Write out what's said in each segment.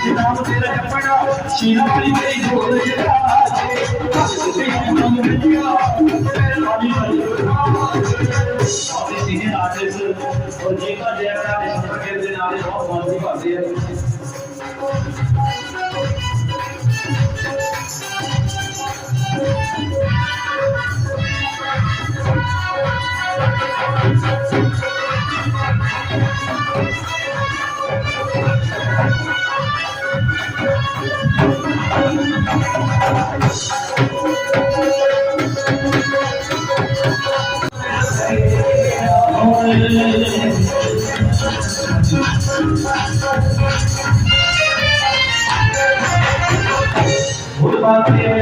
ਜਪਣਾ ਦਿਲ ਵਿੱਚ ਨਾਮ ਤੇਰਾ ਜਪਣਾ ਸ਼ੀਨਾ ਪਰੀ ਮੇਰੀ ਢੋਲ ਜਿਹੜਾ ਤੇ ਨਾਮ ਮਿਲਿਆ ਤੇਰੇ ਨਾਮੀ ਆਪਣੇ ਸੀਨੇ ਆਰਟਿਸਟ ਔਰ ਜੇਕਾ ਜੈਰਾ ਦੇ ਸੰਪਰਕ ਦੇ ਨਾਲ ਬਹੁਤ ਮੌਜੀ ਕਰਦੇ ਆ ਗੁਰਬਾਤੇ ਆਣੀ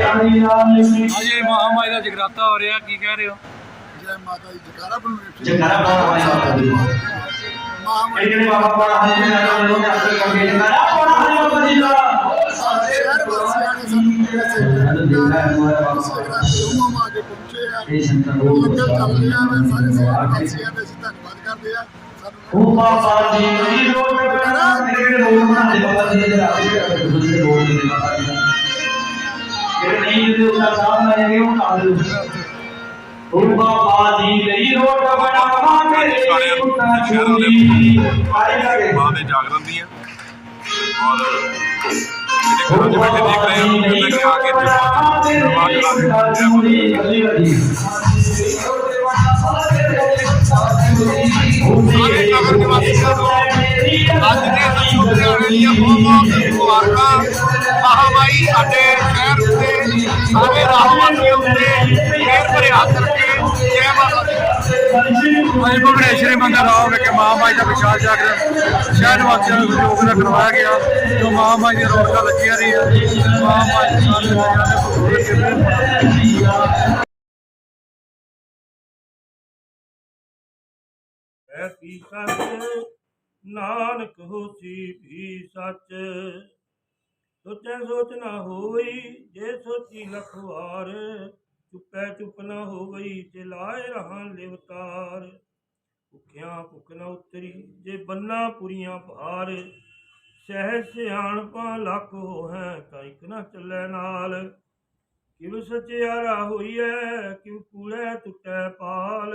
ਅਜੇ ਮਹਾਮਾਈ ਦਾ ਜਗਰਾਤਾ ਹੋ ਰਿਹਾ ਕੀ ਕਹਿ ਰਹੇ ਹੋ? ਜੈ ਮਾਤਾ ਦੀ ਜਕਾਰਾ ਬਣਾਉਣੀ ਜਗਰਾ ਬਾਬਾ ਇਹ ਜਿਹੜੇ ਬਾਬਾ ਬਾਬਾ ਹਰੀ ਨਾਮ ਲੋਕ ਆਪਣੇ ਕੋਲ ਜਗਰਾ ਬਾਬਾ ਹਰੀ ਬਾਬਾ ਪੂਰੇ ਸੇ ਰੂਮ ਆ ਕੇ ਪਹੁੰਚੇ ਆ ਇਹ ਸੰਤਾਂ ਉਹ ਲੰਗਰ ਚੱਲ ਰਿਹਾ ਹੈ ਸਾਰੇ ਸ਼ਹਿਰ ਵਾਸੀਆਂ ਦਾ ਅਸੀਂ ਧੰਨਵਾਦ ਕਰਦੇ ਆ ਸਾਨੂੰ ਉਹ ਬਾਬਾ ਜੀ ਦੀ ਰੋਟ ਕਰਾ ਮੇਰੇ ਰੋਟ ਬਣਾਉਂਦੇ ਬਾਬਾ ਜੀ ਦੇ ਰਾਤੇ ਦੇ ਦੂਜੇ ਰੋਟ ਦੇ ਬਾਬਾ ਜੀ ਦਾ ਜਿਹੜੇ ਨਹੀਂ ਜਿਹਦੇ ਉੱਤੇ ਸਾਹਮਣੇ ਆਏ ਉਹ ਨਾਲ ਉਹ ਬਾਬਾ ਜੀ ਲਈ ਰੋਟ ਬਣਾਵਾਂਗੇ ਉੱਤਾ ਛੋੜੀ ਆਏ ਲਗੇ ਮਾਂ ਦੇ ਜਾਗਰਣ ਦੀਆਂ ਔਰ ਜਿਹੜੇ ਘਰਾਂ ਦੇ ਵਿੱਚ ਦੇਖ ਰਹੇ ਹੋ ਕਿ ਲੱਗੇ ਆ ਕੇ ਦਰਬਾਰ ਲਾ ਕੇ ਅੱਜ ਦੇ ਸੁਣਦੇ ਵਾਲੀਆਂ ਬਹੁਤ ਬਹੁਤ ਮੁਬਾਰਕਾਂ ਮਹਾਮਾਈ ਸਾਡੇ ਸ਼ਹਿਰ ਉੱਤੇ ਸਾਰੇ ਰਾਹਵਾਸੀਆਂ ਉੱਤੇ ਮਿਹਰ ਭਰੇ ਹੱਥ ਰੱਖੇ ਜੈ ਮਾਤਾ ਦੀ ਅੱਜ ਭੁਵਨੇਸ਼ਵਰੀ ਮੰਦਰ ਰਾਹ ਵਿਖੇ ਮਹਾਮਾਈ ਦਾ ਵਿਸ਼ਾਲ ਜਾਗਰਣ ਸ਼ਹਿਰ ਵਾਸੀਆਂ ਨੂੰ ਸਹਿਯੋਗ ਨਾਲ ਕਰਵਾਇਆ ਗਿਆ, ਜੋ ਮਹਾਮਾਈ ਦੀਆਂ ਰੌਣਕਾਂ ਲੱਗੀਆਂ ਰਹੀਆਂ। ਮਹਾਮਾਈ ਸਾਰੇ ਜਗ੍ਹਾ ਦੇ ਭੁੱਖੇ ਹੈ ਕੀ ਸੱਚ? ਨਾਨਕ ਹੋਸੀ ਵੀ ਸੱਚ। ਸੋਚੈ ਸੋਚ ਨਾ ਹੋਈ, ਜੇ ਸੋਚੀ ਲਖਵਾਰ ਚੁੱਪੈ ਚੁੱਪ ਨਾ ਹੋਈ ਜੇ ਲਾਏ ਰਹਾਂ ਲਿਵਤਾਰ। ਭੁੱਖਿਆ ਭੁੱਖ ਨਾ ਉਤਰੀ ਜੇ ਬੰਨਾ ਪੁਰੀਆਂ ਭਾਰ। ਸਹਿ ਸਿਆਣਪਾਂ ਲੱਖ ਹੋਹੈ ਤਾਂ ਇਕ ਨਾ ਚੱਲੈ ਨਾਲ। ਕਿਵ ਸਚਿਆਰਾ ਹੋਈਐ ਕਿਵ ਕੂੜੈ ਟੁੱਟੈ ਪਾਲ।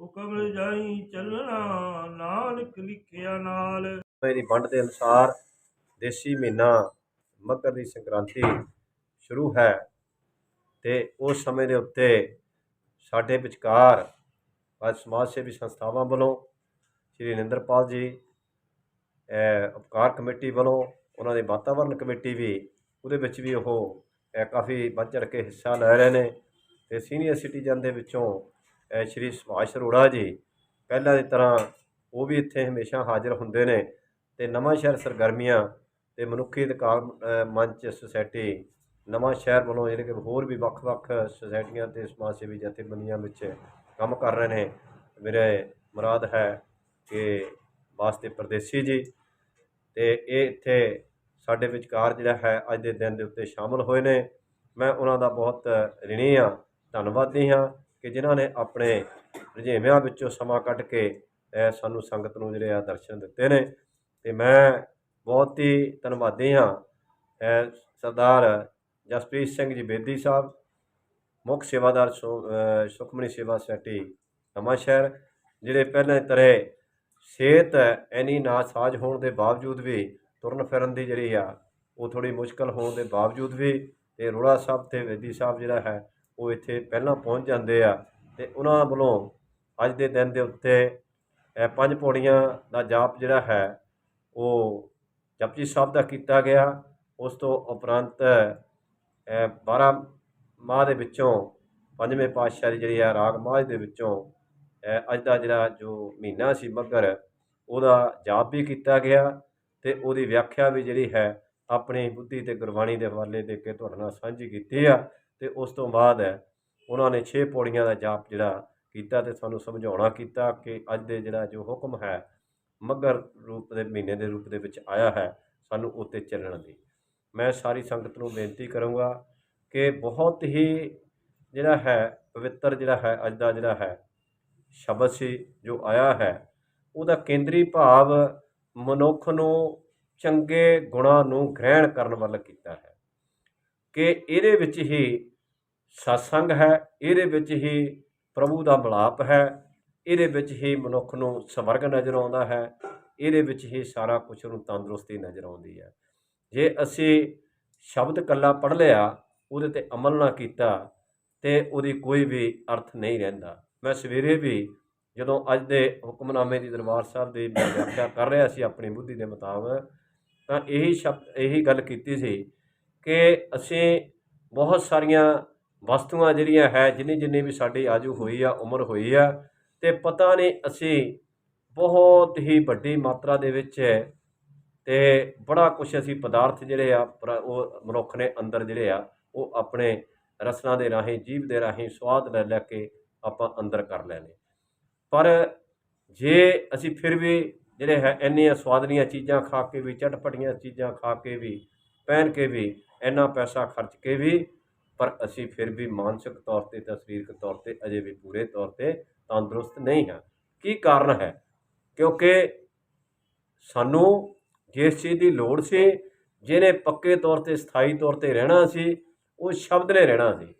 ਹੁਕਮ ਰਜਾਈ ਚੱਲਣਾ, ਨਾਨਕ ਲਿਖਿਆ ਨਾਲ। ਮੇਰੀ ਵੰਡ ਦੇ ਅਨੁਸਾਰ ਦੇਸੀ ਮਹੀਨਾ ਮੱਕਰ ਦੀ ਸੰਕ੍ਰਾਂਤੀ ਸ਼ੁਰੂ ਹੈ। ਤੇ ਉਸ ਸਮੇਂ ਦੇ ਉੱਤੇ ਸਾਡੇ ਵਿਚਕਾਰ ਅੱਜ ਸਮਾਜ ਸੇਵੀ ਸੰਸਥਾਵਾਂ ਵੱਲੋਂ ਸ਼੍ਰੀ ਨਿੰਦਰਪਾਲ ਜੀ, ਅਹ ਉਪਕਾਰ ਕਮੇਟੀ ਵੱਲੋਂ, ਉਹਨਾਂ ਦੀ ਵਾਤਾਵਰਣ ਕਮੇਟੀ ਵੀ, ਉਹਦੇ ਵਿੱਚ ਵੀ ਉਹ ਕਾਫੀ ਵੱਧ ਚੜ੍ਹ ਕੇ ਹਿੱਸਾ ਲੈ ਰਹੇ ਨੇ ਤੇ ਸੀਨੀਅਰ ਸਿਟੀਜ਼ਨ ਦੇ ਵਿੱਚੋਂ ਸ਼੍ਰੀ ਸੁਭਾਸ਼ ਅਰੋੜਾ ਜੀ, ਪਹਿਲਾਂ ਦੀ ਤਰ੍ਹਾਂ ਉਹ ਵੀ ਇੱਥੇ ਹਮੇਸ਼ਾ ਹਾਜ਼ਰ ਹੁੰਦੇ ਨੇ ਤੇ ਨਵਾਂ ਸ਼ਹਿਰ ਸਰਗਰਮੀਆਂ ਤੇ ਮਨੁੱਖੀ ਅਧਿਕਾਰ ਮੰਚ, ਸੁਸਾਇਟੀ ਨਵਾਂ ਸ਼ਹਿਰ ਵੱਲੋਂ ਜਿਹੜੇ ਕਿ ਹੋਰ ਵੀ ਵੱਖ-ਵੱਖ ਸੁਸਾਇਟੀਆਂ ਤੇ ਸਮਾਜ ਸੇਵੀ ਜਥੇਬੰਦੀਆਂ ਵਿੱਚ ਕੰਮ ਕਰ ਰਹੇ ਨੇ। ਮੇਰੇ ਮੁਰਾਦ ਹੈ ਕਿ ਵਾਸਤੇ ਪਰਦੇਸੀ ਜੀ ਤੇ ਇਹ ਇੱਥੇ ਸਾਡੇ ਵਿਚਕਾਰ ਜਿਹੜਾ ਹੈ ਅੱਜ ਦੇ ਦਿਨ ਦੇ ਉੱਤੇ ਸ਼ਾਮਲ ਹੋਏ ਨੇ। ਮੈਂ ਉਹਨਾਂ ਦਾ ਬਹੁਤ ਰਿਣੀ ਹਾਂ, ਧੰਨਵਾਦੀ ਹਾਂ ਕਿ ਜਿਨ੍ਹਾਂ ਨੇ ਆਪਣੇ ਰੁਝੇਵਿਆਂ ਵਿੱਚੋਂ ਸਮਾਂ ਕੱਢ ਕੇ ਸਾਨੂੰ ਸੰਗਤ ਨੂੰ ਜਿਹੜੇ ਆ ਦਰਸ਼ਨ ਦਿੱਤੇ ਨੇ ਤੇ ਮੈਂ ਬਹੁਤ ਹੀ ਧੰਨਵਾਦੀ ਹਾਂ। ਸਰਦਾਰ ਜਸਪ੍ਰੀਤ ਸਿੰਘ ਜੀ ਬੇਦੀ ਸਾਹਿਬ, ਮੁੱਖ ਸੇਵਾਦਾਰ ਸੁ- ਅਹ ਸੇਵਾ ਸੁਸਾਇਟੀ ਨਵਾਂ ਸ਼ਹਿਰ, ਜਿਹੜੇ ਪਹਿਲਾਂ ਤਰ੍ਹਾਂ ਸਿਹਤ ਐਨੀ ਨਾਸਾਜ ਹੋਣ ਦੇ ਬਾਵਜੂਦ ਵੀ ਤੁਰਨ ਫਿਰਨ ਦੀ ਜਿਹੜੀ ਆ, ਉਹ ਥੋੜੀ ਮੁਸ਼ਕਲ ਹੋਣ ਦੇ ਬਾਵਜੂਦ ਵੀ ਤੇ ਰੋੜਾ ਸਾਹਿਬ ਤੇ ਵੇਦੀ ਸਾਹਿਬ ਜਿਹੜਾ ਹੈ, ਉਹ ਇੱਥੇ ਪਹਿਲਾਂ ਪਹੁੰਚ ਜਾਂਦੇ ਆ ਤੇ ਉਹਨਾਂ ਵੱਲੋਂ ਅੱਜ ਦੇ ਦਿਨ ਦੇ ਉੱਤੇ ਪੰਜ ਪੌੜੀਆਂ ਦਾ ਜਾਪ ਜਿਹੜਾ ਹੈ, ਉਹ ਜਪਜੀ ਸਾਹਿਬ ਦਾ ਕੀਤਾ ਗਿਆ, ਉਸ ਤੋਂ ਉਪਰੰਤ 12 ਮਾਹ ਦੇ ਵਿੱਚੋਂ ਪੰਜਵੇਂ ਪਾਤਸ਼ਾਹ ਦੀ ਜਿਹੜੀ ਆ ਰਾਗ ਮਾਹ ਦੇ ਵਿੱਚੋਂ ਅੱਜ ਦਾ ਜਿਹੜਾ ਜੋ ਮਹੀਨਾ ਸੀ ਮੱਗਰ ਉਹਦਾ ਜਾਪ ਵੀ ਕੀਤਾ ਗਿਆ ਤੇ ਉਹਦੀ ਵਿਆਖਿਆ ਵੀ ਜਿਹੜੀ ਹੈ ਆਪਣੀ ਬੁੱਧੀ ਤੇ ਗੁਰਬਾਣੀ ਦੇ ਹਵਾਲੇ ਦੇ ਕੇ ਤੁਹਾਡੇ ਨਾਲ ਸਾਂਝੀ ਕੀਤੀ ਆ ਤੇ ਉਸ ਤੋਂ ਬਾਅਦ ਉਹਨਾਂ ਨੇ 6 ਪੌੜੀਆਂ ਦਾ ਜਾਪ ਜਿਹੜਾ ਕੀਤਾ ਤੇ ਸਾਨੂੰ ਸਮਝਾਉਣਾ ਕੀਤਾ ਕਿ ਅੱਜ ਦੇ ਜਿਹੜਾ ਜੋ ਹੁਕਮ ਹੈ ਮੱਗਰ ਰੂਪ ਦੇ ਮਹੀਨੇ ਦੇ ਰੂਪ ਦੇ ਵਿੱਚ ਆਇਆ ਹੈ, ਸਾਨੂੰ ਉੱਤੇ ਚੱਲਣ ਦੀ। ਮੈਂ ਸਾਰੀ ਸੰਗਤ ਨੂੰ ਬੇਨਤੀ ਕਰੂੰਗਾ ਕਿ ਬਹੁਤ ਹੀ ਜਿਹੜਾ ਹੈ, ਪਵਿੱਤਰ ਜਿਹੜਾ ਹੈ, ਅੱਜ ਦਾ ਜਿਹੜਾ ਹੈ, ਸ਼ਬਦ ਸੀ ਜੋ ਆਇਆ ਹੈ, ਉਹਦਾ ਕੇਂਦਰੀ ਭਾਵ ਮਨੁੱਖ ਨੂੰ ਚੰਗੇ ਗੁਣਾਂ ਨੂੰ ਗ੍ਰਹਿਣ ਕਰਨ ਵੱਲ ਕੀਤਾ ਹੈ। ਕਿ ਇਹਦੇ ਵਿੱਚ ਹੀ ਸਤਸੰਗ ਹੈ, ਇਹਦੇ ਵਿੱਚ ਹੀ ਪ੍ਰਭੂ ਦਾ ਮਿਲਾਪ ਹੈ, ਇਹਦੇ ਵਿੱਚ ਹੀ ਮਨੁੱਖ ਨੂੰ ਸਵਰਗ ਨਜ਼ਰ ਆਉਂਦਾ ਹੈ, ਇਹਦੇ ਵਿੱਚ ਹੀ ਸਾਰਾ ਕੁਝ ਨੂੰ ਤੰਦਰੁਸਤੀ ਨਜ਼ਰ ਆਉਂਦੀ ਹੈ। ਜੇ ਅਸੀਂ ਸ਼ਬਦ ਇਕੱਲਾ ਪੜ੍ਹ ਲਿਆ, ਉਹਦੇ ਤੇ ਅਮਲ ਨਾ ਕੀਤਾ, ਤੇ ਉਹਦੀ ਕੋਈ ਵੀ ਅਰਥ ਨਹੀਂ ਰਹਿੰਦਾ। ਮੈਂ ਸਵੇਰੇ ਵੀ ਜਦੋਂ ਅੱਜ ਦੇ ਹੁਕਮਨਾਮੇ ਦੀ ਦਰਬਾਰ ਸਾਹਿਬ ਦੀ ਮੈਂ ਵਿਆਖਿਆ ਕਰ ਰਿਹਾ ਸੀ ਆਪਣੀ ਬੁੱਧੀ ਦੇ ਮੁਤਾਬਕ, ਤਾਂ ਇਹੀ ਸ਼ਬਦ, ਇਹੀ ਗੱਲ ਕੀਤੀ ਸੀ ਕਿ ਅਸੀਂ ਬਹੁਤ ਸਾਰੀਆਂ ਵਸਤੂਆਂ ਜਿਹੜੀਆਂ ਹੈ, ਜਿੰਨੀ ਜਿੰਨੀ ਵੀ ਸਾਡੀ ਆਜੂ ਹੋਈ ਆ, ਉਮਰ ਹੋਈ ਆ, ਤੇ ਪਤਾ ਨਹੀਂ ਅਸੀਂ ਬਹੁਤ ਹੀ ਵੱਡੀ ਮਾਤਰਾ ਦੇ ਵਿੱਚ ਤੇ ਬੜਾ ਕੁਝ ਅਸੀਂ ਪਦਾਰਥ ਜਿਹੜੇ ਆ, ਪ੍ਰ- ਉਹ ਮਨੁੱਖ ਨੇ ਅੰਦਰ ਜਿਹੜੇ ਆ, ਉਹ ਆਪਣੇ ਰਸਨਾ ਦੇ ਰਾਹੀਂ ਜੀਭ ਦੇ ਰਾਹੀਂ, ਸਵਾਦ ਲੈ ਲੈ ਕੇ ਆਪਾਂ ਅੰਦਰ ਕਰ ਲੈਣੇ ਪਰ ਜੇ ਅਸੀਂ ਫਿਰ ਵੀ ਜਿਹੜੇ ਹੈ, ਇੰਨੀਆਂ ਸਵਾਦਲੀਆਂ ਚੀਜ਼ਾਂ ਖਾ ਕੇ ਵੀ, ਚਟਪਟੀਆਂ ਚੀਜ਼ਾਂ ਖਾ ਕੇ ਵੀ, ਪਹਿਨ ਕੇ ਵੀ, ਇੰਨਾ ਪੈਸਾ ਖਰਚ ਕੇ ਵੀ, ਪਰ ਅਸੀਂ ਫਿਰ ਵੀ ਮਾਨਸਿਕ ਤੌਰ ਤੇ ਤੇ ਸਰੀਰਕ ਤੌਰ ਤੇ ਅਜੇ ਵੀ ਪੂਰੇ ਤੌਰ ਤੇ ਤੰਦਰੁਸਤ ਨਹੀਂ ਹਾਂ। ਕੀ ਕਾਰਨ ਹੈ? ਕਿਉਂਕਿ ਸਾਨੂੰ ਜਿਸ ਚੀਜ਼ ਦੀ ਲੋੜ ਸੀ, ਜਿਹਨੇ ਪੱਕੇ ਤੌਰ ਤੇ ਸਥਾਈ ਤੌਰ ਤੇ ਰਹਿਣਾ ਸੀ, ਉਹ ਸ਼ਬਦ ਨੇ ਰਹਿਣਾ ਸੀ,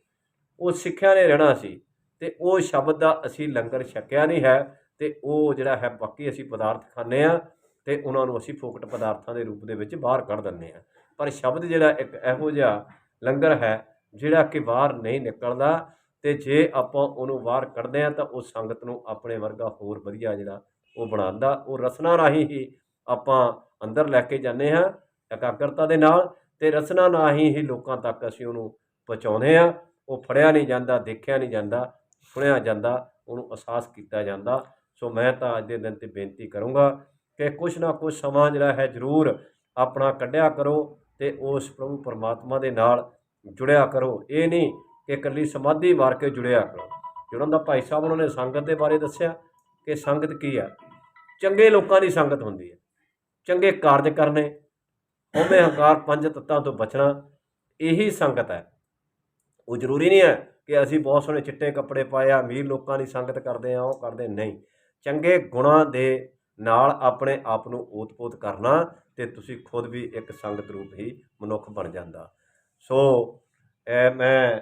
ਉਹ ਸਿੱਖਿਆ ਨੇ ਰਹਿਣਾ ਸੀ, ਤੇ ਉਹ ਸ਼ਬਦ ਦਾ ਅਸੀਂ ਲੰਗਰ ਛਕਿਆ ਨਹੀਂ ਹੈ, ਤੇ ਉਹ ਜਿਹੜਾ ਹੈ ਬਾਕੀ ਅਸੀਂ ਪਦਾਰਥ ਖਾਂਦੇ ਆ ਤੇ ਉਹਨਾਂ ਨੂੰ ਅਸੀਂ ਫੋਕਟ ਪਦਾਰਥਾਂ ਦੇ ਰੂਪ ਦੇ ਵਿੱਚ ਬਾਹਰ ਕੱਢ ਦਿੰਦੇ ਆ ਪਰ ਸ਼ਬਦ ਜਿਹੜਾ ਇੱਕ ਇਹੋ ਜਿਹਾ ਲੰਗਰ ਹੈ, ਜਿਹੜਾ ਕਿ ਬਾਹਰ ਨਹੀਂ ਨਿਕਲਦਾ, ਤੇ ਜੇ ਆਪਾਂ ਉਹਨੂੰ ਬਾਹਰ ਕੱਢਦੇ ਆ ਤਾਂ ਉਹ ਸੰਗਤ ਨੂੰ ਆਪਣੇ ਵਰਗਾ ਹੋਰ ਵਧੀਆ ਜਿਹੜਾ ਉਹ ਬਣਾਉਂਦਾ, ਉਹ ਰਸਨਾ ਰਾਹੀਂ ਹੀ ਆਪਾਂ ਅੰਦਰ ਲੈ ਕੇ ਜਾਂਦੇ ਹਾਂ ਇਕਾਗਰਤਾ ਦੇ ਨਾਲ ਤੇ ਰਸਨਾ ਨਾਲ ਹੀ ਲੋਕਾਂ ਤੱਕ ਅਸੀਂ ਉਹਨੂੰ ਪਹੁੰਚਾਉਂਦੇ ਆ ਉਹ ਫੜਿਆ ਨਹੀਂ ਜਾਂਦਾ, ਦੇਖਿਆ ਨਹੀਂ ਜਾਂਦਾ, ਸੁਣਿਆ ਜਾਂਦਾ, ਉਹਨੂੰ ਅਹਿਸਾਸ ਕੀਤਾ ਜਾਂਦਾ। ਸੋ ਮੈਂ ਤਾਂ ਅੱਜ ਦੇ ਦਿਨ ਤੇ ਬੇਨਤੀ ਕਰੂੰਗਾ ਕਿ ਕੁਛ ਨਾ ਕੁਛ ਸਮਾਂ ਜਿਹੜਾ ਹੈ ਜ਼ਰੂਰ ਆਪਣਾ ਕੱਢਿਆ ਕਰੋ ਤੇ ਉਸ ਪ੍ਰਭੂ ਪਰਮਾਤਮਾ ਦੇ ਨਾਲ ਜੁੜਿਆ ਕਰੋ। ਇਹ ਨਹੀਂ ਕਿ ਇਕੱਲੀ ਸਮਾਧੀ ਮਾਰ ਕੇ ਜੁੜਿਆ ਕਰੋ। ਜੁੜਨ ਦਾ ਭਾਈ ਸਾਹਿਬ ਉਹਨਾਂ ਨੇ ਸੰਗਤ ਦੇ ਬਾਰੇ ਦੱਸਿਆ ਕਿ ਸੰਗਤ ਕੀ ਹੈ ਚੰਗੇ ਲੋਕਾਂ ਦੀ ਸੰਗਤ ਹੁੰਦੀ ਹੈ। ਚੰਗੇ ਕਾਰਜ ਕਰਨੇ, ਹਉਮੈ ਹੰਕਾਰ ਪੰਜ ਤੱਤਾਂ ਤੋਂ ਬਚਣਾ, ਇਹੀ ਸੰਗਤ ਹੈ। ਉਹ ਜ਼ਰੂਰੀ ਨਹੀਂ ਹੈ ਕਿ ਅਸੀਂ ਬਹੁਤ ਸੋਹਣੇ ਚਿੱਟੇ ਕੱਪੜੇ ਪਾਏ ਆ, ਅਮੀਰ ਲੋਕਾਂ ਦੀ ਸੰਗਤ ਕਰਦੇ ਆ, ਉਹ ਕਰਦੇ ਨਹੀਂ। ਚੰਗੇ ਗੁਣਾਂ ਦੇ ਨਾਲ ਆਪਣੇ ਆਪ ਨੂੰ ਓਤ-ਪੋਤ ਕਰਨਾ ਤੇ ਤੁਸੀਂ ਖੁਦ ਵੀ ਇੱਕ ਸੰਗਤ ਰੂਪ ਹੀ ਮਨੁੱਖ ਬਣ ਜਾਂਦਾ। ਸੋ ਮੈਂ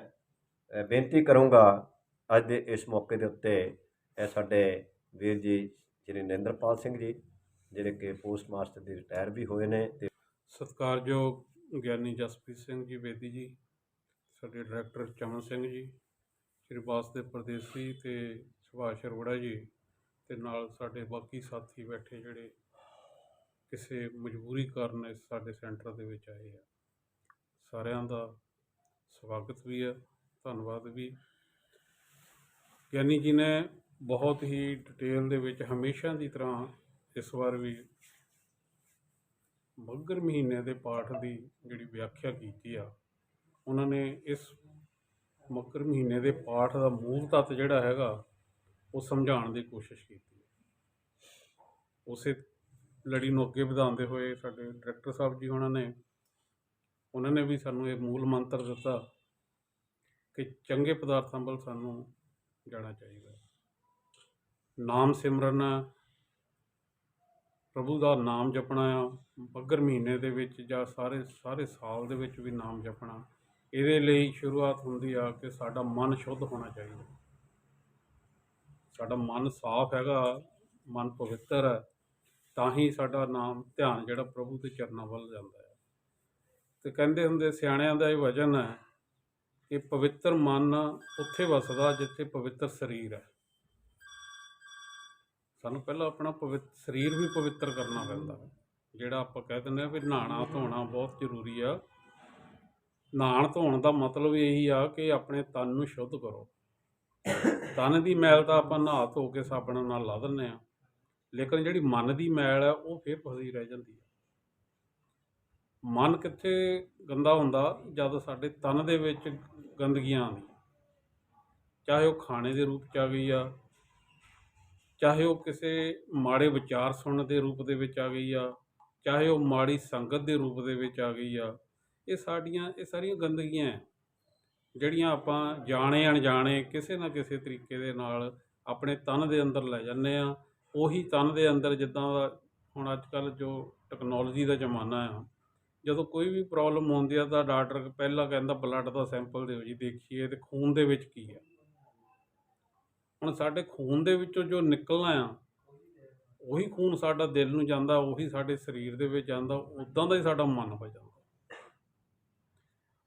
ਬੇਨਤੀ ਕਰੂੰਗਾ ਅੱਜ ਦੇ ਇਸ ਮੌਕੇ ਦੇ ਉੱਤੇ, ਇਹ ਸਾਡੇ ਵੀਰ ਜੀ, ਸ਼੍ਰੀ ਨਰਿੰਦਰਪਾਲ ਸਿੰਘ ਜੀ ਜਿਹੜੇ ਕਿ ਪੋਸਟ ਮਾਸਟਰ ਦੇ ਰਿਟਾਇਰ ਵੀ ਹੋਏ ਨੇ ਤੇ ਸਤਿਕਾਰਯੋਗ ਗਿਆਨੀ ਜਸਪ੍ਰੀਤ ਸਿੰਘ ਜੀ ਬੇਦੀ ਜੀ, ਸਾਡੇ ਡਾਇਰੈਕਟਰ ਚਮਨ ਸਿੰਘ ਜੀ, ਸ਼੍ਰੀ ਵਾਸਦੇਵ ਪਰਦੇਸੀ ਤੇ ਸੁਭਾਸ਼ ਅਰੋੜਾ ਜੀ ਤੇ ਨਾਲ ਸਾਡੇ ਬਾਕੀ ਸਾਥੀ ਬੈਠੇ ਜਿਹੜੇ ਕਿਸੇ ਮਜਬੂਰੀ ਕਾਰਨ ਇਸ ਸਾਡੇ ਸੈਂਟਰ ਦੇ ਵਿੱਚ ਆਏ ਆ। ਸਾਰਿਆਂ ਦਾ ਸਵਾਗਤ ਵੀ ਹੈ ਧੰਨਵਾਦ ਵੀ। ਗਿਆਨੀ ਜੀ ਨੇ ਬਹੁਤ ਹੀ ਡਿਟੇਲ ਦੇ ਵਿੱਚ ਹਮੇਸ਼ਾ ਦੀ ਤਰ੍ਹਾਂ ਇਸ ਵਾਰ ਵੀ ਮੱਘਰ ਮਹੀਨੇ ਦੇ ਪਾਠ ਦੀ ਜਿਹੜੀ ਵਿਆਖਿਆ ਕੀਤੀ ਆ, ਉਹਨਾਂ ਨੇ ਇਸ ਮਕਰ ਮਹੀਨੇ ਦੇ ਪਾਠ ਦਾ ਮੂਲ ਤੱਤ ਜਿਹੜਾ ਹੈਗਾ, ਉਹ ਸਮਝਾਉਣ ਦੀ ਕੋਸ਼ਿਸ਼ ਕੀਤੀ ਉਸੇ ਲੜੀ ਨੂੰ ਅੱਗੇ ਵਧਾਉਂਦੇ ਹੋਏ ਸਾਡੇ ਡਾਇਰੈਕਟਰ ਸਾਹਿਬ ਜੀ ਉਹਨਾਂ ਨੇ ਉਹਨਾਂ ਨੇ ਵੀ ਸਾਨੂੰ ਇਹ ਮੂਲ ਮੰਤਰ ਦਿੱਤਾ ਕਿ ਚੰਗੇ ਪਦਾਰਥਾਂ ਵੱਲ ਸਾਨੂੰ ਜਾਣਾ ਚਾਹੀਦਾ। ਨਾਮ ਸਿਮਰਨ ਪ੍ਰਭੂ ਦਾ ਨਾਮ ਜਪਣਾ ਆ ਬੱਗਰ ਮਹੀਨੇ ਦੇ ਵਿੱਚ ਜਾਂ ਸਾਰੇ ਸਾਰੇ ਸਾਲ ਦੇ ਵਿੱਚ ਵੀ ਨਾਮ ਜਪਣਾ, ਇਹਦੇ ਲਈ ਸ਼ੁਰੂਆਤ ਹੁੰਦੀ ਆ ਕਿ ਸਾਡਾ ਮਨ ਸ਼ੁੱਧ ਹੋਣਾ ਚਾਹੀਦਾ। ਸਾਡਾ ਮਨ ਸਾਫ਼ ਹੈਗਾ, ਮਨ ਪਵਿੱਤਰ ਹੈ, ਤਾਂ ਹੀ ਸਾਡਾ ਨਾਮ, ਧਿਆਨ ਜਿਹੜਾ ਪ੍ਰਭੂ ਦੇ ਚਰਨਾਂ ਵੱਲ ਜਾਂਦਾ ਹੈ ਤੇ ਕਹਿੰਦੇ ਹੁੰਦੇ ਸਿਆਣਿਆਂ ਦਾ ਇਹ ਵਚਨ ਹੈ ਕਿ ਪਵਿੱਤਰ ਮਨ ਉੱਥੇ ਵਸਦਾ ਜਿੱਥੇ ਪਵਿੱਤਰ ਸਰੀਰ ਹੈ। ਸਾਨੂੰ ਪਹਿਲਾਂ ਆਪਣਾ ਪਵਿੱਤ, ਸਰੀਰ ਵੀ ਪਵਿੱਤਰ ਕਰਨਾ ਪੈਂਦਾ ਹੈ। ਜਿਹੜਾ ਆਪਾਂ ਕਹਿ ਦਿੰਦੇ ਆ ਵੀ ਨਹਾਣਾ ਧੋਣਾ ਬਹੁਤ ਜ਼ਰੂਰੀ ਆ। ਨਹਾਣ ਧੋਣ ਦਾ ਮਤਲਬ ਇਹੀ ਆ ਕਿ ਆਪਣੇ ਤਨ ਨੂੰ ਸ਼ੁੱਧ ਕਰੋ। ਤਨ ਦੀ ਮੈਲ ਤਾਂ ਆਪਾਂ ਨਹਾ ਧੋ ਕੇ ਸਾਬਣ ਨਾਲ ਲਾ ਦਿੰਦੇ ਆ ਲੇਕਿਨ ਜਿਹੜੀ ਮਨ ਦੀ ਮੈਲ ਹੈ ਉਹ ਫਿਰ ਫਸੀ ਰਹਿ ਜਾਂਦੀ ਹੈ ਮਨ ਕਿੱਥੇ ਗੰਦਾ ਹੁੰਦਾ? ਜਦ ਸਾਡੇ ਤਨ ਦੇ ਵਿੱਚ ਗੰਦਗੀਆਂ ਆਉਂਦੀਆਂ। ਚਾਹੇ ਉਹ ਖਾਣੇ ਦੇ ਰੂਪ ਚ ਆ ਗਈ ਆ ਚਾਹੇ ਉਹ ਕਿਸੇ ਮਾੜੇ ਵਿਚਾਰ ਸੁਣਨ ਦੇ ਰੂਪ ਦੇ ਵਿੱਚ ਆ ਗਈ ਆ, ਚਾਹੇ ਉਹ ਮਾੜੀ ਸੰਗਤ ਦੇ ਰੂਪ ਦੇ ਵਿੱਚ ਆ ਗਈ ਆ, ਇਹ ਸਾਡੀਆਂ, ਇਹ ਸਾਰੀਆਂ ਗੰਦਗੀਆਂ ਹੈ ਜਿਹੜੀਆਂ ਆਪਾਂ ਜਾਣੇ ਅਣਜਾਣੇ ਕਿਸੇ ਨਾ ਕਿਸੇ ਤਰੀਕੇ ਦੇ ਨਾਲ ਆਪਣੇ ਤਨ ਦੇ ਅੰਦਰ ਲੈ ਜਾਂਦੇ ਆ। ਉਹੀ ਤਨ ਦੇ ਅੰਦਰ ਜਿੱਦਾਂ ਦਾ ਹੁਣ ਅੱਜ ਕੱਲ ਜੋ ਟੈਕਨੋਲੋਜੀ ਦਾ ਜ਼ਮਾਨਾ ਆ, ਜਦੋਂ ਕੋਈ ਵੀ ਪ੍ਰੋਬਲਮ ਹੁੰਦੀ ਆ ਤਾਂ ਡਾਕਟਰ ਪਹਿਲਾਂ ਕਹਿੰਦਾ ਬਲੱਡ ਦਾ ਸੈਂਪਲ ਦਿਓ ਜੀ, ਦੇਖੀਏ ਤੇ ਖੂਨ ਦੇ ਵਿੱਚ ਕੀ ਆ। ਹੁਣ ਸਾਡੇ ਖੂਨ ਦੇ ਵਿੱਚੋਂ ਜੋ ਨਿਕਲਣਾ ਆ, ਉਹੀ ਖੂਨ ਸਾਡਾ ਦਿਲ ਨੂੰ ਜਾਂਦਾ, ਉਹੀ ਸਾਡੇ ਸਰੀਰ ਦੇ ਵਿੱਚ ਜਾਂਦਾ ਉਦਾਂ ਦਾ ਹੀ ਸਾਡਾ ਮਨ ਹੋ ਜਾਂਦਾ।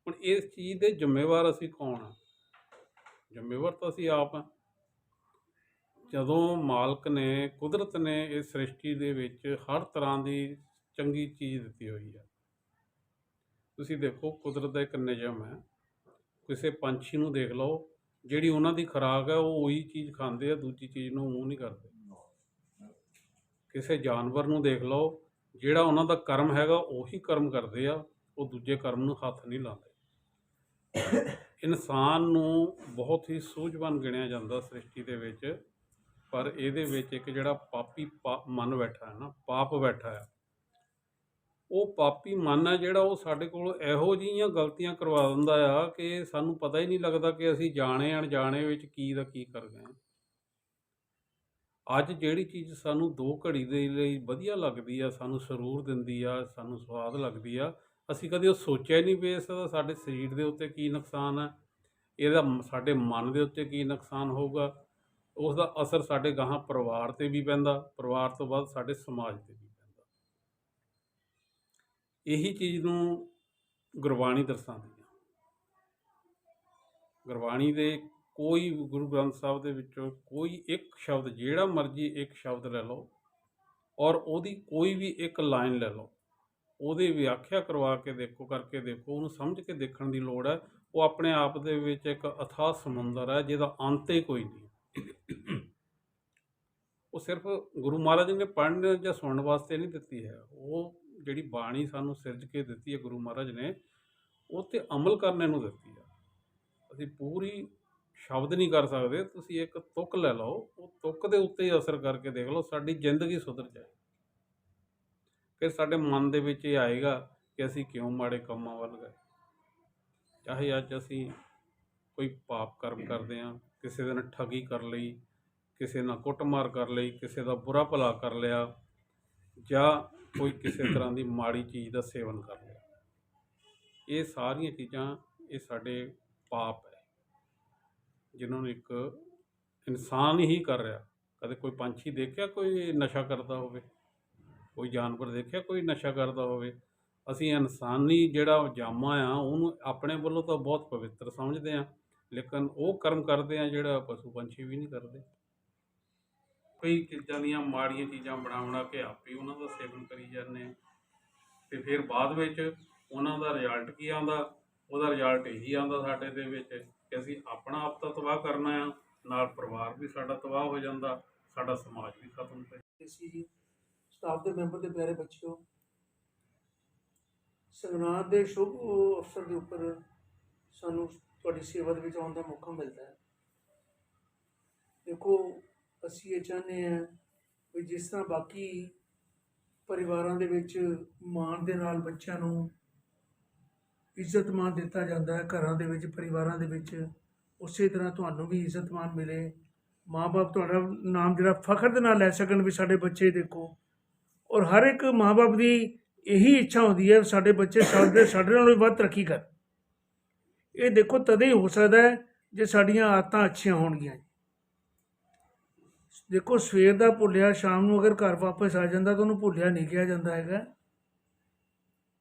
ਹੁਣ ਇਸ ਚੀਜ਼ ਦੇ ਜ਼ਿੰਮੇਵਾਰ ਅਸੀਂ ਕੌਣ ਆ? ਜ਼ਿੰਮੇਵਾਰ ਤਾਂ ਅਸੀਂ ਆਪ ਆ। ਜਦੋਂ ਮਾਲਕ ਨੇ, ਕੁਦਰਤ ਨੇ ਇਸ ਸ੍ਰਿਸ਼ਟੀ ਦੇ ਵਿੱਚ ਹਰ ਤਰ੍ਹਾਂ ਦੀ ਚੰਗੀ ਚੀਜ਼ ਦਿੱਤੀ ਹੋਈ ਹੈ ਤੁਸੀਂ ਦੇਖੋ, ਕੁਦਰਤ ਦਾ ਇੱਕ ਨਿਯਮ ਹੈ ਕਿਸੇ ਪੰਛੀ ਨੂੰ ਦੇਖ ਲਓ ਜਿਹੜੀ ਉਹਨਾਂ ਦੀ ਖੁਰਾਕ ਹੈ, ਉਹ ਉਹੀ ਚੀਜ਼ ਖਾਂਦੇ ਆ, ਦੂਜੀ ਚੀਜ਼ ਨੂੰ ਮੂੰਹ ਨਹੀਂ ਕਰਦੇ। ਕਿਸੇ ਜਾਨਵਰ ਨੂੰ ਦੇਖ ਲਓ, ਜਿਹੜਾ ਉਹਨਾਂ ਦਾ ਕਰਮ ਹੈਗਾ, ਉਹੀ ਕਰਮ ਕਰਦੇ ਆ, ਉਹ ਦੂਜੇ ਕਰਮ ਨੂੰ ਹੱਥ ਨਹੀਂ ਲਾਉਂਦੇ। ਇਨਸਾਨ ਨੂੰ ਬਹੁਤ ਹੀ ਸੂਝਵਾਨ ਗਿਣਿਆ ਜਾਂਦਾ ਸ੍ਰਿਸ਼ਟੀ ਦੇ ਵਿੱਚ, ਪਰ ਇਹਦੇ ਵਿੱਚ ਇੱਕ ਜਿਹੜਾ ਪਾਪੀ ਪਾ- ਮਨ ਬੈਠਾ ਹੈ ਨਾ, ਪਾਪ ਬੈਠਾ ਹੈ। ਉਹ ਪਾਪੀ ਮਨ ਹੈ ਜਿਹੜਾ ਉਹ ਸਾਡੇ ਕੋਲ ਇਹੋ ਜਿਹੀਆਂ ਗਲਤੀਆਂ ਕਰਵਾ ਦਿੰਦਾ ਆ ਕਿ ਸਾਨੂੰ ਪਤਾ ਹੀ ਨਹੀਂ ਲੱਗਦਾ ਕਿ ਅਸੀਂ ਜਾਣੇ ਅਣਜਾਣੇ ਵਿੱਚ ਕੀ ਦਾ ਕੀ ਕਰ ਗਏ ਹਾਂ। ਅੱਜ ਜਿਹੜੀ ਚੀਜ਼ ਸਾਨੂੰ ਦੋ ਘੜੀ ਦੇ ਲਈ ਵਧੀਆ ਲੱਗਦੀ ਆ, ਸਾਨੂੰ ਸਰੂਰ ਦਿੰਦੀ ਆ, ਸਾਨੂੰ ਸਵਾਦ ਲੱਗਦੀ ਆ, ਅਸੀਂ ਕਦੇ ਉਹ ਸੋਚਿਆ ਹੀ ਨਹੀਂ ਵੀ ਇਸ ਦਾ ਸਾਡੇ ਸਰੀਰ ਦੇ ਉੱਤੇ ਕੀ ਨੁਕਸਾਨ ਹੈ ਇਹਦਾ ਸਾਡੇ ਮਨ ਦੇ ਉੱਤੇ ਕੀ ਨੁਕਸਾਨ ਹੋਊਗਾ, ਉਸ ਦਾ ਅਸਰ ਸਾਡੇ ਗਾਹਾਂ ਪਰਿਵਾਰ ਤੇ ਵੀ ਪੈਂਦਾ, ਪਰਿਵਾਰ ਤੋਂ ਬਾਅਦ ਸਾਡੇ ਸਮਾਜ ਤੇ ਇਹੀ ਚੀਜ਼ ਨੂੰ ਗੁਰਬਾਣੀ ਦਰਸਾਉਂਦੀ ਹੈ ਗੁਰਬਾਣੀ ਦੇ ਕੋਈ ਗੁਰੂ ਗ੍ਰੰਥ ਸਾਹਿਬ ਦੇ ਵਿੱਚੋਂ ਕੋਈ ਇੱਕ ਸ਼ਬਦ, ਜਿਹੜਾ ਮਰਜ਼ੀ ਇੱਕ ਸ਼ਬਦ ਲੈ ਲਓ ਔਰ ਉਹਦੀ ਕੋਈ ਵੀ ਇੱਕ ਲਾਈਨ ਲੈ ਲਓ, ਉਹਦੀ ਵਿਆਖਿਆ ਕਰਵਾ ਕੇ ਦੇਖੋ, ਕਰਕੇ ਦੇਖੋ, ਉਹਨੂੰ ਸਮਝ ਕੇ ਦੇਖਣ ਦੀ ਲੋੜ ਹੈ। ਉਹ ਆਪਣੇ ਆਪ ਦੇ ਵਿੱਚ ਇੱਕ ਅਥਾਹ ਸਮੁੰਦਰ ਹੈ, ਜਿਹਦਾ ਅੰਤ ਹੀ ਕੋਈ ਨਹੀਂ। ਉਹ ਸਿਰਫ ਗੁਰੂ ਮਹਾਰਾਜ ਨੇ ਪੜ੍ਹਨ ਜਾਂ ਸੁਣਨ ਵਾਸਤੇ ਨਹੀਂ ਦਿੱਤੀ ਹੈ। ਉਹ ਜਿਹੜੀ ਬਾਣੀ ਸਾਨੂੰ ਸਿਰਜ ਕੇ ਦਿੱਤੀ ਹੈ ਗੁਰੂ ਮਹਾਰਾਜ ਨੇ, ਉਹ ਤੇ ਅਮਲ ਕਰਨੇ ਨੂੰ ਦਿੱਤੀ ਆ। ਅਸੀਂ ਪੂਰੀ ਸ਼ਬਦ ਨਹੀਂ ਕਰ ਸਕਦੇ, ਤੁਸੀਂ ਇੱਕ ਤੁਕ ਲੈ ਲਓ, ਉਹ ਤੁਕ ਦੇ ਉੱਤੇ ਹੀ ਅਸਰ ਕਰਕੇ ਦੇਖ ਲਓ, ਸਾਡੀ ਜ਼ਿੰਦਗੀ ਸੁਧਰ ਜਾਏ। ਫਿਰ ਸਾਡੇ ਮਨ ਦੇ ਵਿੱਚ ਇਹ ਆਏਗਾ ਕਿ ਅਸੀਂ ਕਿਉਂ ਮਾੜੇ ਕੰਮਾਂ ਵੱਲ ਗਏ। ਚਾਹੇ ਅੱਜ ਅਸੀਂ ਕੋਈ ਪਾਪ ਕਰਮ ਕਰਦੇ ਹਾਂ, ਕਿਸੇ ਦੇ ਨਾਲ ਠੱਗੀ ਕਰ ਲਈ, ਕਿਸੇ ਨਾਲ ਕੁੱਟਮਾਰ ਕਰ ਲਈ, ਕਿਸੇ ਦਾ ਬੁਰਾ ਭਲਾ ਕਰ ਲਿਆ, ਜਾਂ ਕੋਈ ਕਿਸੇ ਤਰ੍ਹਾਂ ਦੀ ਮਾੜੀ ਚੀਜ਼ ਦਾ ਸੇਵਨ ਕਰ ਲਿਆ। ਇਹ ਸਾਰੀਆਂ ਚੀਜ਼ਾਂ, ਇਹ ਸਾਡੇ ਪਾਪ ਹੈ। ਜਿਨ੍ਹਾਂ ਨੂੰ ਇੱਕ ਇਨਸਾਨ ਹੀ ਕਰ ਰਿਹਾ। ਕਦੇ ਕੋਈ ਪੰਛੀ ਦੇਖਿਆ, ਕੋਈ ਨਸ਼ਾ ਕਰਦਾ ਹੋਵੇ? ਕੋਈ ਜਾਨਵਰ ਦੇਖਿਆ, ਕੋਈ ਨਸ਼ਾ ਕਰਦਾ ਹੋਵੇ? ਅਸੀਂ ਇਨਸਾਨੀ ਜਿਹੜਾ ਜਾਮਾ ਆ, ਉਹਨੂੰ ਆਪਣੇ ਵੱਲੋਂ ਤਾਂ ਬਹੁਤ ਪਵਿੱਤਰ ਸਮਝਦੇ ਆ ਲੇਕਿਨ ਉਹ ਕਰਮ ਕਰਦੇ ਆ ਜਿਹੜਾ ਪਸ਼ੂ ਪੰਛੀ ਵੀ ਨਹੀਂ ਕਰਦੇ। ਕਈ ਚੀਜ਼ਾਂ ਦੀਆਂ ਮਾੜੀਆਂ ਚੀਜ਼ਾਂ ਬਣਾ ਬਣਾ ਕੇ ਆਪੇ ਉਹਨਾਂ ਦਾ ਸੇਵਨ ਕਰੀ ਜਾਂਦੇ ਆ। ਤੇ ਫਿਰ ਬਾਅਦ ਵਿੱਚ ਉਹਨਾਂ ਦਾ ਰਿਜ਼ਲਟ ਕੀ ਆਉਂਦਾ? ਉਹਦਾ ਰਿਜ਼ਲਟ ਇਹੀ ਆਉਂਦਾ ਸਾਡੇ ਦੇ ਵਿੱਚ ਕਿ ਅਸੀਂ ਆਪਣਾ ਆਪ ਤਾਂ ਤਬਾਹ ਕਰਨਾ ਆ, ਨਾਲ ਪਰਿਵਾਰ ਵੀ ਸਾਡਾ ਤਬਾਹ ਹੋ ਜਾਂਦਾ, ਸਾਡਾ ਸਮਾਜ ਵੀ ਖਤਮ ਹੋ ਏਸੀ ਜੀ ਸਟਾਫ ਦੇ ਮੈਂਬਰ ਦੇ ਪਿਆਰੇ ਬੱਚਿਓ, ਸੰਗਰਾਂਦ ਦੇ ਸ਼ੁਭ ਅਵਸਰ ਦੇ ਉੱਪਰ ਸਾਨੂੰ ਤੁਹਾਡੀ ਸੇਵਾ ਦੇ ਵਿੱਚ ਆਉਣ ਦਾ ਮੌਕਾ ਮਿਲਦਾ ਹੈ। ਦੇਖੋ ਅਸੀਂ ਇਹ ਚਾਹੁੰਦੇ ਹਾਂ ਵੀ ਜਿਸ ਤਰ੍ਹਾਂ ਬਾਕੀ ਪਰਿਵਾਰਾਂ ਦੇ ਵਿੱਚ ਮਾਣ ਦੇ ਨਾਲ ਬੱਚਿਆਂ ਨੂੰ ਇੱਜ਼ਤ ਮਾਨ ਦਿੱਤਾ ਜਾਂਦਾ ਹੈ, ਘਰਾਂ ਦੇ ਵਿੱਚ, ਪਰਿਵਾਰਾਂ ਦੇ ਵਿੱਚ, ਉਸੇ ਤਰ੍ਹਾਂ ਤੁਹਾਨੂੰ ਵੀ ਇੱਜ਼ਤ ਮਾਨ ਮਿਲੇ। ਮਾਪੇ ਤੁਹਾਡਾ ਨਾਮ ਜਿਹੜਾ ਫਖਰ ਦੇ ਨਾਲ ਲੈ ਸਕਣ ਵੀ ਸਾਡੇ ਬੱਚੇ ਦੇਖੋ। ਔਰ ਹਰ ਇੱਕ ਮਾਪੇ ਦੀ ਇਹੀ ਇੱਛਾ ਹੁੰਦੀ ਹੈ, ਸਾਡੇ ਬੱਚੇ ਸਾਡੇ ਸਾਡੇ ਨਾਲੋਂ ਵੀ ਵੱਧ ਤਰੱਕੀ ਕਰਨ। ਇਹ ਦੇਖੋ ਤਦੇ ਹੀ ਹੋ ਸਕਦਾ ਹੈ ਜੇ ਸਾਡੀਆਂ ਆਦਤਾਂ ਅੱਛੀਆਂ ਹੋਣਗੀਆਂ। ਦੇਖੋ, ਸਵੇਰ ਦਾ ਭੁੱਲਿਆ, ਸ਼ਾਮ ਨੂੰ ਅਗਰ ਘਰ ਵਾਪਸ ਆ ਜਾਂਦਾ, ਤਾਂ ਉਹਨੂੰ ਭੁੱਲਿਆ ਨਹੀਂ ਕਿਹਾ ਜਾਂਦਾ ਹੈਗਾ।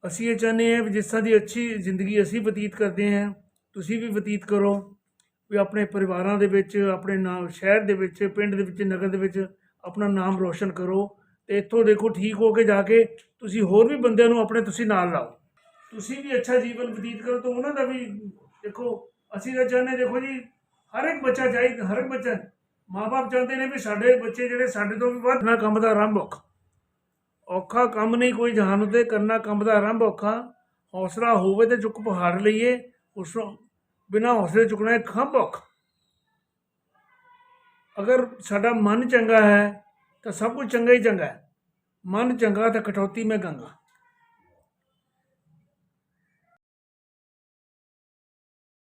ਅਸੀਂ ਇਹ ਚਾਹੁੰਦੇ ਹਾਂ ਵੀ ਜਿਸ ਤਰ੍ਹਾਂ ਦੀ ਅੱਛੀ ਜ਼ਿੰਦਗੀ ਅਸੀਂ ਬਤੀਤ ਕਰਦੇ ਹਾਂ, ਤੁਸੀਂ ਵੀ ਬਤੀਤ ਕਰੋ ਵੀ ਆਪਣੇ ਪਰਿਵਾਰਾਂ ਦੇ ਵਿੱਚ, ਆਪਣੇ ਨਾਮ ਸ਼ਹਿਰ ਦੇ ਵਿੱਚ, ਪਿੰਡ ਦੇ ਵਿੱਚ, ਨਗਰ ਦੇ ਵਿੱਚ ਆਪਣਾ ਨਾਮ ਰੋਸ਼ਨ ਕਰੋ ਤੇ ਇੱਥੋਂ ਦੇਖੋ ਠੀਕ ਹੋ ਕੇ ਜਾ ਕੇ ਤੁਸੀਂ ਹੋਰ ਵੀ ਬੰਦਿਆਂ ਨੂੰ ਆਪਣੇ ਤੁਸੀਂ ਨਾਲ ਲਾਓ। ਤੁਸੀਂ ਵੀ ਅੱਛਾ ਜੀਵਨ ਬਤੀਤ ਕਰੋ ਤਾਂ ਉਹਨਾਂ ਦਾ ਵੀ ਦੇਖੋ, ਅਸੀਂ ਤਾਂ ਚਾਹੁੰਦੇ ਦੇਖੋ ਜੀ, ਹਰ ਇੱਕ ਬੱਚਾ ਚਾਹੀਦਾ ਹਰ ਇੱਕ ਬੱਚਾ ਮਾਪੇ ਚਾਹੁੰਦੇ ਨੇ ਵੀ ਸਾਡੇ ਬੱਚੇ ਜਿਹੜੇ ਸਾਡੇ ਤੋਂ ਵੀ ਵੱਧ ਨਾ ਕੰਮ ਦਾ ਆਰੰਭ ਔਖਾ ਔਖਾ ਕੰਮ ਨਹੀਂ, ਕੋਈ ਜਹਾਨ ਉਤੇ ਕਰਨਾ, ਕੰਮ ਦਾ ਆਰੰਭ ਔਖਾ। ਹੌਸਲਾ ਹੋਵੇ ਤੇ ਚੁੱਕ ਪਹਾੜ ਲਈਏ, ਉਸ ਤੋਂ ਬਿਨਾ ਹੌਸਲੇ ਚੁੱਕਣਾ ਇੱਕ ਖੰਭ ਔਖਾ। ਅਗਰ ਸਾਡਾ ਮਨ ਚੰਗਾ ਹੈ, ਤਾਂ ਸਭ ਕੁਝ ਚੰਗਾ ਹੀ ਚੰਗਾ ਹੈ। ਮਨ ਚੰਗਾ ਤਾਂ ਕਟੌਤੀ ਮੈਂ ਗੰਗਾ।